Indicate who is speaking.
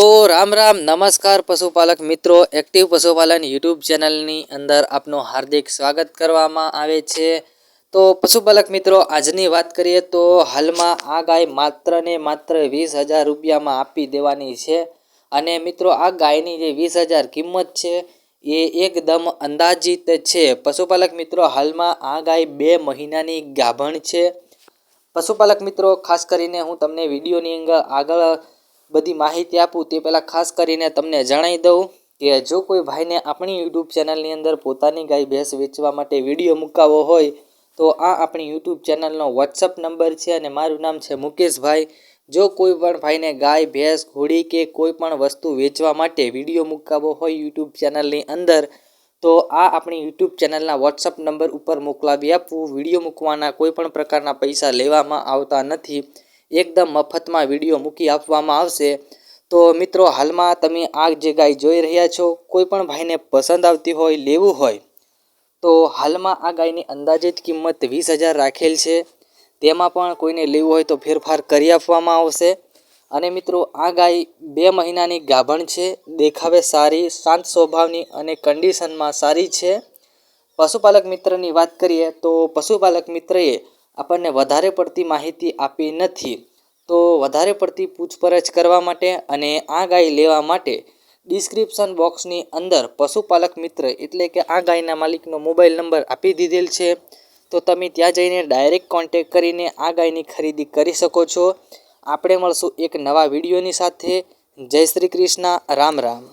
Speaker 1: તો રામ રામ, નમસ્કાર પશુપાલક મિત્રો, એક્ટિવ પશુપાલન યુટ્યુબ ચેનલની અંદર આપનું હાર્દિક સ્વાગત કરવામાં આવે છે. તો પશુપાલક મિત્રો, આજની વાત કરીએ તો હાલમાં આ ગાય માત્ર ને માત્ર વીસ હજાર રૂપિયામાં આપી દેવાની છે. અને મિત્રો, આ ગાયની જે વીસ હજાર કિંમત છે, એ એકદમ અંદાજિત છે. પશુપાલક મિત્રો, હાલમાં આ ગાય બે મહિનાની ગાભણ છે. પશુપાલક મિત્રો, ખાસ કરીને હું તમને વિડીયોની અંદર આગળ બધી માહિતી આપું તે પહેલાં ખાસ કરીને તમને જણાવી દઉં કે જો કોઈ ભાઈને આપણી યુટ્યુબ ચેનલની અંદર પોતાની ગાય ભેંસ વેચવા માટે વીડિયો મુકાવો હોય, તો આ આપણી યુટ્યુબ ચેનલનો વોટ્સઅપ નંબર છે અને મારું નામ છે મુકેશભાઈ. જો કોઈ પણ ભાઈને ગાય, ભેંસ, ઘોડી કે કોઈ પણ વસ્તુ વેચવા માટે વીડિયો મુકાવો હોય યુટ્યુબ ચેનલની અંદર, તો આ આપણી યુટ્યુબ ચેનલના વોટ્સઅપ નંબર ઉપર મોકલાવી આપવું. વીડિયો મૂકવાના કોઈ પણ પ્રકારના પૈસા લેવામાં આવતા નથી. એકદમ મફતમાં વીડિયો મૂકી આપવામાં આવશે. તો મિત્રો, હાલમાં તમે આ જે ગાય જોઈ રહ્યા છો, કોઈ પણ ભાઈને પસંદ આવતી હોય, લેવું હોય, તો હાલમાં આ ગાયની અંદાજિત કિંમત વીસ હજાર રાખેલ છે. તેમાં પણ કોઈને લેવું હોય તો ફેરફાર કરી આપવામાં આવશે. અને મિત્રો, આ ગાય બે મહિનાની ગાભણ છે, દેખાવે સારી, શાંત સ્વભાવની અને કન્ડિશનમાં સારી છે. પશુપાલક મિત્રની વાત કરીએ તો પશુપાલક મિત્રએ આપણને વધારે પડતી માહિતી આપી નથી. તો વધારે પડતી પૂછપરછ કરવા માટે અને આ ગાય લેવા માટે ડિસ્ક્રિપ્શન બોક્સની અંદર પશુપાલક મિત્ર એટલે કે આ ગાયના માલિકનો મોબાઈલ નંબર આપી દીધેલ છે. તો તમે ત્યાં જઈને ડાયરેક્ટ કોન્ટેક કરીને આ ગાયની ખરીદી કરી શકો છો. આપણે મળશું એક નવા વિડીયોની સાથે. જય શ્રી કૃષ્ણ. રામ રામ.